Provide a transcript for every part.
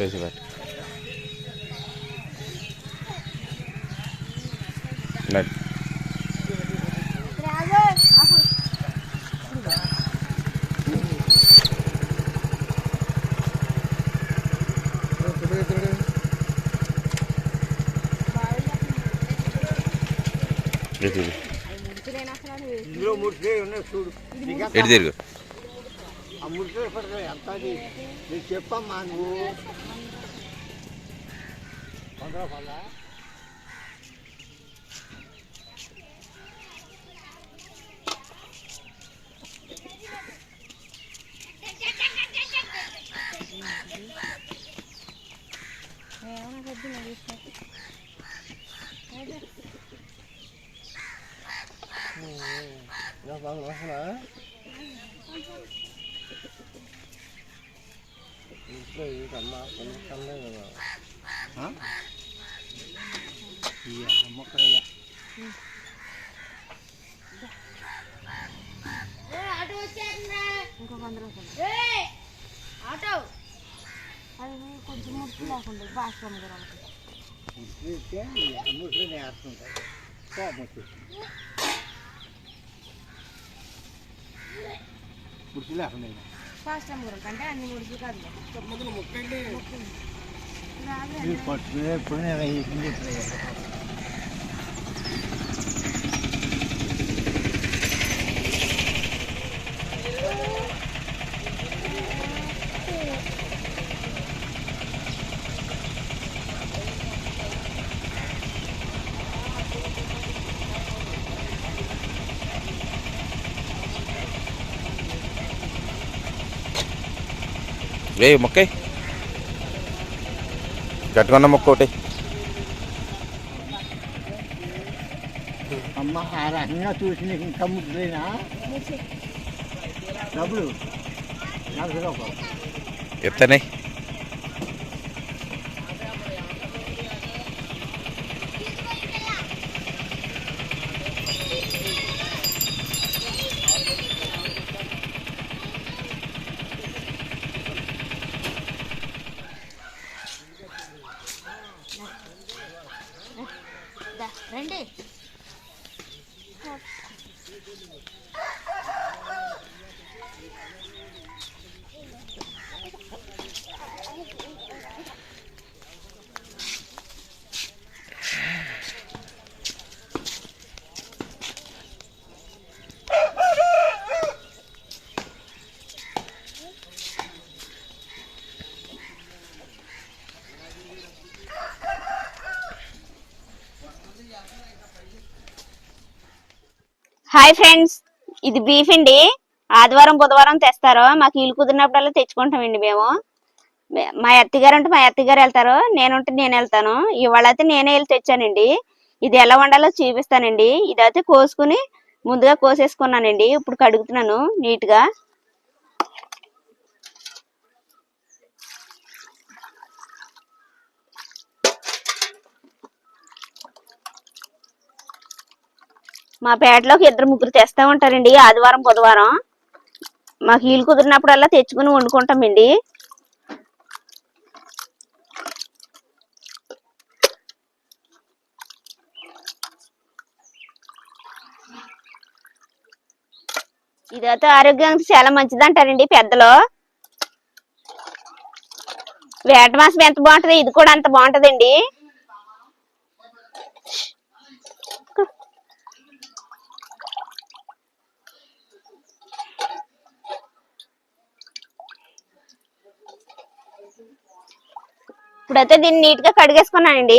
వేసి పెట్టు నడు. ఇటు తిరుగు. చెప్పమ్మా నువ్వు ఉన్నాయి చూడు నీకు ఇటు తిరుగు ఆ ముడితే పడతాయి ఎంత అది నీకు చెప్పమ్మా నువ్వు వంద రూపాయల ఏంటమ్మా కొన్ని కళ్ళే కదా మొక్కలయ్యా ఇంకో వంద రూపాయలు అది కొంచెం ముడుపు లేకుండా బాగా ముసలి వేస్తుంటాయి వచ్చేస్తుంది ముడిచి లేకుండా ఫాస్ట్ అమ్ముతారు అంటే అన్ని ముడుపు కాదు రే మొక్క. గట్టుకున్న మొక్క ఒకటి. అమ్మ హారంగా చూసి నీకు ఇంకా ముద్దులేనా డబ్బులు. నలభై రూపాయలు ఎత్తనే దా, రండి హాయ్ ఫ్రెండ్స్. ఇది బీఫ్ అండి. ఆదివారం బుధవారం తెస్తారు. మాకు ఇల్లు కుదిరినప్పుడల్లా తెచ్చుకుంటామండి మేము. మా అత్తగారు ఉంటే మా అత్తగారు వెళ్తారు. నేనుంటే నేను వెళ్తాను. ఇవాళ అయితే నేనే వెళ్ళి తెచ్చానండి. ఇది ఎలా వండాలో చూపిస్తానండి. ఇదైతే కోసుకుని ముందుగా కోసేసుకున్నానండి. ఇప్పుడు కడుగుతున్నాను నీట్గా. మా పేటలోకి ఇద్దరు ముగ్గురు తెస్తా ఉంటారండి ఆదివారం బుధవారం. మాకు వీలు కుదిరినప్పుడల్లా తెచ్చుకుని వండుకుంటామండి. ఇదైతే ఆరోగ్యానికి చాలా మంచిది అంటారండి పెద్దలు. వేట మాసం ఎంత బాగుంటుంది ఇది కూడా అంత బాగుంటదండి. ఇప్పుడైతే దీన్ని నీట్గా కడిగేసుకున్నానండి.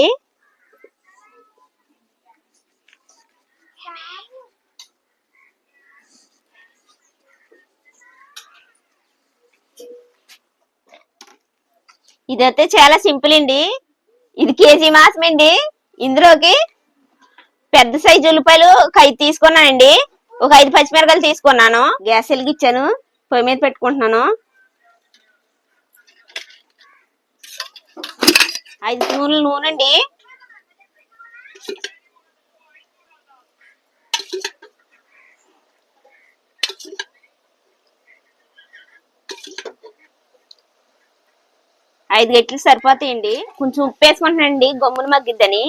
ఇదైతే చాలా సింపుల్ అండి. ఇది కేజీ మాసం అండి. ఇందులోకి పెద్ద సైజు ఉల్లిపాయలు ఒక ఐదు తీసుకున్నానండి. ఒక ఐదు పచ్చిమిరకాయలు తీసుకున్నాను. గ్యాస్ వెలిగించాను. పొయ్యి మీద పెట్టుకుంటున్నాను. ఐదు స్పూన్లు నూనె అండి. ఐదు గట్లు సరిపోతాయండి. కొంచెం ఉప్పు వేసుకుంటున్నానండి గమ్మున మగ్గిద్దని.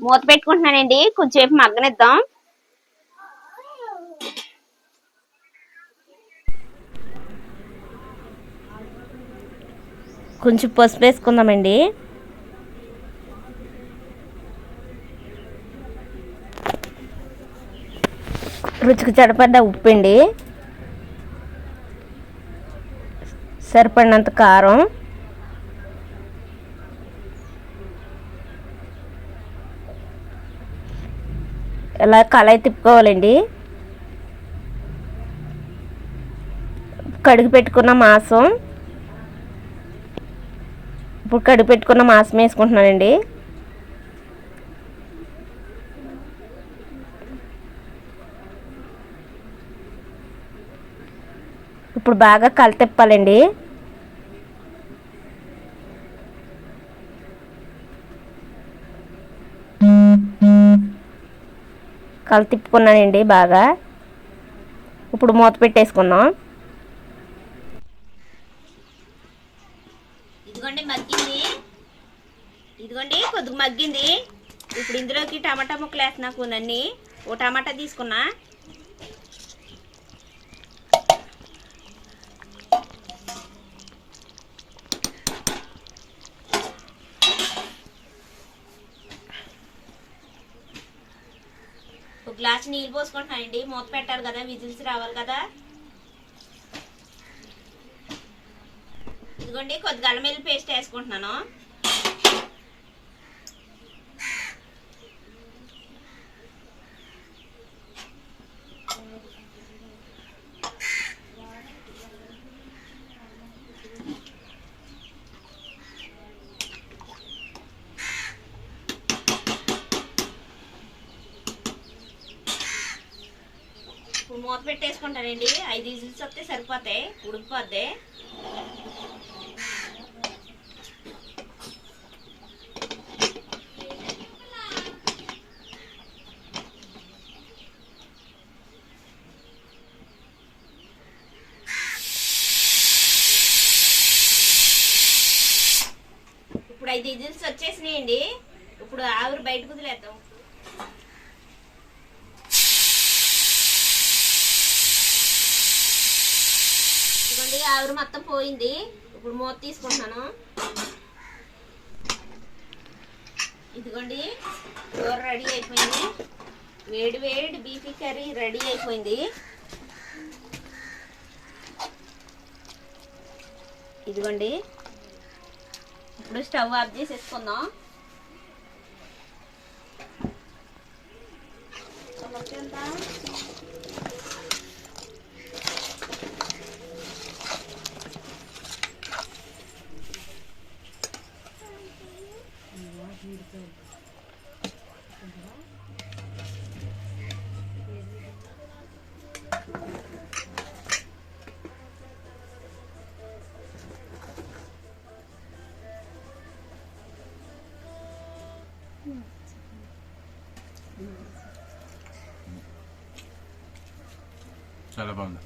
మూత పెట్టుకుంటున్నానండి. కొంచెంసేపు మగ్గనిద్దాం. కొంచెం పసుపు వేసుకుందామండి. రుచికి సరిపడ్డ ఉప్పు అండి సరిపడినంత కారం. ఇలా కళాయి తిప్పుకోవాలండి. కడిగి పెట్టుకున్న మాంసం. ఇప్పుడు కడిగి పెట్టుకున్న మాసం వేసుకుంటున్నానండి. ఇప్పుడు బాగా కల తిప్పాలండి. కల తిప్పుకున్నానండి బాగా. ఇప్పుడు మూత పెట్టేసుకుందాం ఇదిగోండి మగ్గింది ఇదిగోండి కొద్దిగా మగ్గింది. ఇప్పుడు ఇందులోకి టమాటా ముక్కలు వేస్తున్నా కొనన్ని. ఓ టమాటా తీసుకున్నా. ఒక గ్లాస్ నీళ్ళు పోసుకుంటున్నానండి. మూత పెట్టాలి కదా విజిల్స్ రావాలి కదా. ఇదిగోండి కొద్దిగా అల్లం పేస్ట్ వేసుకుంటున్నాను ఇప్పుడు మూత పెట్టేసుకుంటానండి. ఐదు విజిల్స్ వస్తే సరిపోతాయి. ఉడికిపోద్ది. ఇప్పుడు ఐదు విజిల్స్ వచ్చేసినాయండి. ఇప్పుడు ఆవిరి బయటకు వదిలేద్దాం. ఇదిగోండి ఆవిరి మొత్తం పోయింది. ఇప్పుడు మూత తీసుకుంటున్నాను ఇదిగోండి కూర రెడీ అయిపోయింది. వేడి వేడి బీఫీ కర్రీ రెడీ అయిపోయింది. ఇదిగోండి ఇప్పుడు స్టవ్ ఆఫ్ చేసేసుకుందాం. 잘라봤네.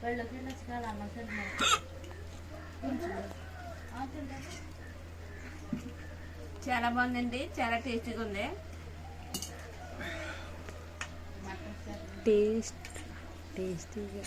별로 생각지가 않아, చాలా బాగుందండి చాలా టేస్టీగా ఉంది. టేస్ట్ టేస్టీగా.